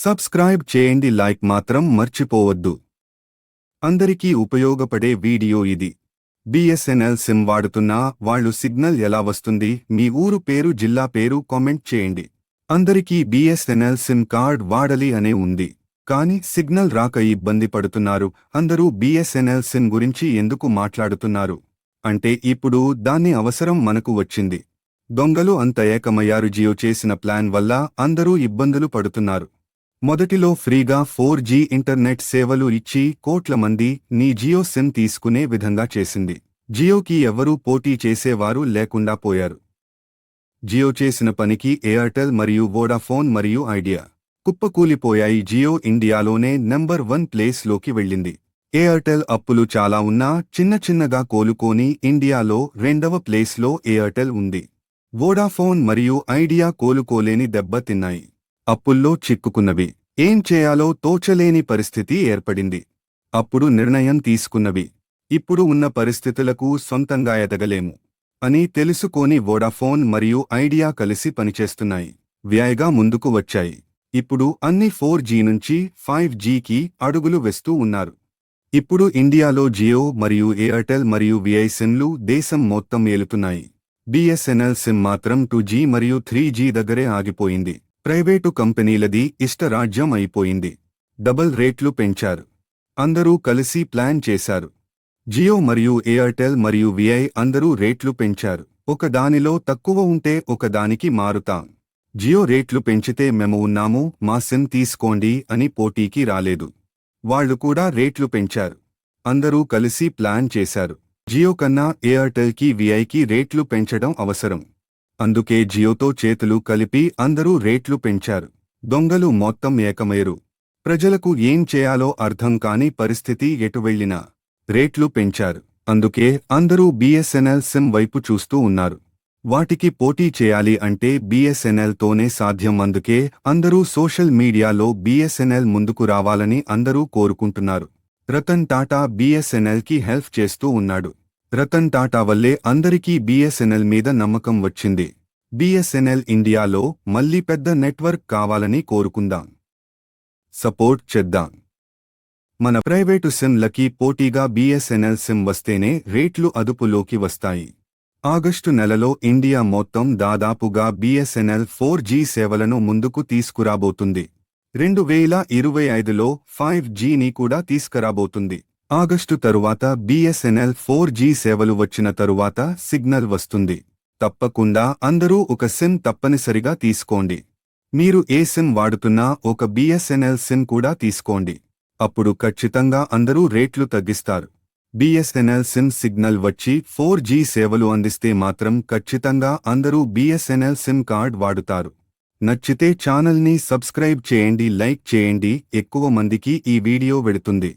Subscribe చేయండి like మాత్రం మర్చిపోవద్దు. అందరికీ ఉపయోగపడే వీడియో ఇది. బిఎస్ఎన్ఎల్ సిమ్ వాడుతున్నా వాళ్ళు సిగ్నల్ ఎలా వస్తుంది మీ ఊరు పేరు జిల్లా పేరు కామెంట్ చేయండి. అందరికీ బిఎస్ఎన్ఎల్ సిమ్ కార్డ్ వాడాలి అనే ఉంది. కానీ సిగ్నల్ రాక ఇబ్బంది పడుతున్నారు. అందరూ బిఎస్ఎన్ఎల్ సిమ్ గురించి ఎందుకు మాట్లాడుతున్నారు? అంటే ఇప్పుడు దాన్ని అవసరం మనకు వచ్చింది. దొంగలు అంత ఏకమయ్యారు జియో చేసిన ప్లాన్ వల్ల అందరూ ఇబ్బందులు పడుతున్నారు. మొదటిలో ఫ్రీగా ఫోర్ జీ ఇంటర్నెట్ సేవలు ఇచ్చి కోట్ల మంది నీ జియో సిమ్ తీసుకునే విధంగా చేసింది. జియోకి ఎవరూ పోటీ చేసేవారు లేకుండా పోయారు. జియో చేసిన పనికి ఎయిర్టెల్ మరియు వోడాఫోన్ మరియు ఐడియా కుప్పకూలిపోయాయి. జియో ఇండియాలోనే నెంబర్ వన్ ప్లేస్లోకి వెళ్ళింది. ఎయిర్టెల్ అప్పులు చాలా ఉన్నా చిన్న చిన్నగా కోలుకోని ఇండియాలో రెండవ ప్లేస్లో ఎయిర్టెల్ ఉంది. వోడాఫోన్ మరియు ఐడియా కోలుకోలేని దెబ్బతిన్నాయి అప్పుల్లో చిక్కుకున్నవి. ఏం చేయాలో తోచలేని పరిస్థితి ఏర్పడింది. అప్పుడు నిర్ణయం తీసుకున్నవి. ఇప్పుడు ఉన్న పరిస్థితులకు సొంతంగా ఎదగలేము. అని తెలుసుకొని వోడాఫోన్ మరియు ఐడియా కలిసి పనిచేస్తున్నాయి. వ్యాయగా ముందుకు వచ్చాయి. ఇప్పుడు అన్ని ఫోర్ జీ నుంచి ఫైవ్ జీకి అడుగులు వేస్తూ ఉన్నారు. ఇప్పుడు ఇండియాలో జియో మరియు ఎయిర్టెల్ మరియు విఐ సిమ్లు దేశం మొత్తం ఏలుతున్నాయి. బిఎస్ఎన్ఎల్ సిమ్ మాత్రం టూ జీ మరియు త్రీ జీ దగ్గరే ఆగిపోయింది. ప్రైవేటు కంపెనీలది ఇష్టరాజ్యం అయిపోయింది డబల్ రేట్లు పెంచారు. అందరూ కలిసి ప్లాన్ చేశారు. జియో మరియు ఎయిర్టెల్ మరియు విఐ అందరూ రేట్లు పెంచారు. ఒక దానిలో తక్కువ ఉంటే ఒకదానికి మారుతాం. జియో రేట్లు పెంచితే మేము ఉన్నాము మా సిమ్ తీసుకోండి అని పోటీకి రాలేదు. వాళ్ళు కూడా రేట్లు పెంచారు. అందరూ కలిసి ప్లాన్ చేశారు. జియో కన్నా ఎయిర్టెల్కి విఐకి రేట్లు పెంచడం అవసరం. అందుకే జియోతో చేతులు కలిపి అందరూ రేట్లు పెంచారు. దొంగలు మొత్తం ఏకమయ్యరు. ప్రజలకు ఏం చేయాలో అర్థం కాని పరిస్థితి ఎటువెళ్ళినా రేట్లు పెంచారు. అందుకే అందరూ బీఎస్ఎన్ఎల్ సిమ్ వైపు చూస్తూ ఉన్నారు. వాటికి పోటీ చేయాలి అంటే బీఎస్ఎన్ఎల్తోనే సాధ్యం అందుకే అందరూ సోషల్ మీడియాలో బీఎస్ఎన్ఎల్ ముందుకు రావాలని అందరూ కోరుకుంటున్నారు. రతన్ టాటా బీఎస్ఎన్ఎల్కి హెల్ప్ చేస్తూ ఉన్నాడు. రతన్ టాటా వల్లే అందరికీ బిఎస్ఎన్ఎల్ మీద నమ్మకం వచ్చింది. బిఎస్ఎన్ఎల్ ఇండియాలో మళ్ళీ పెద్ద నెట్వర్క్ కావాలని కోరుకుందాం. సపోర్ట్ చేద్దాం. మన ప్రైవేటు సిమ్లకి పోటీగా బిఎస్ఎన్ఎల్ సిమ్ వస్తేనే రేట్లు అదుపులోకి వస్తాయి. ఆగస్టు నెలలో ఇండియా మొత్తం దాదాపుగా బిఎస్ఎన్ఎల్ ఫోర్ జీ సేవలను ముందుకు తీసుకురాబోతుంది. రెండు వేల ఇరవై ఐదులో ఫైవ్ జీని కూడా తీసుకురాబోతుంది. ఆగస్టు తరువాత బిఎస్ఎన్ఎల్ ఫోర్ జీ సేవలు వచ్చిన తరువాత సిగ్నల్ వస్తుంది. తప్పకుండా అందరూ ఒక సిమ్ తప్పనిసరిగా తీసుకోండి. మీరు ఏ సిమ్ వాడుతున్నా ఒక బిఎస్ఎన్ఎల్ సిమ్ కూడా తీసుకోండి. అప్పుడు ఖచ్చితంగా అందరూ రేట్లు తగ్గిస్తారు. బిఎస్ఎన్ఎల్ సిమ్ సిగ్నల్ వచ్చి ఫోర్ జీ సేవలు అందిస్తే మాత్రం ఖచ్చితంగా అందరూ బిఎస్ఎన్ఎల్ సిమ్ కార్డ్ వాడుతారు. నచ్చితే ఛానల్ని సబ్స్క్రైబ్ చేయండి లైక్ చేయండి ఎక్కువ మందికి ఈ వీడియో వెడుతుంది.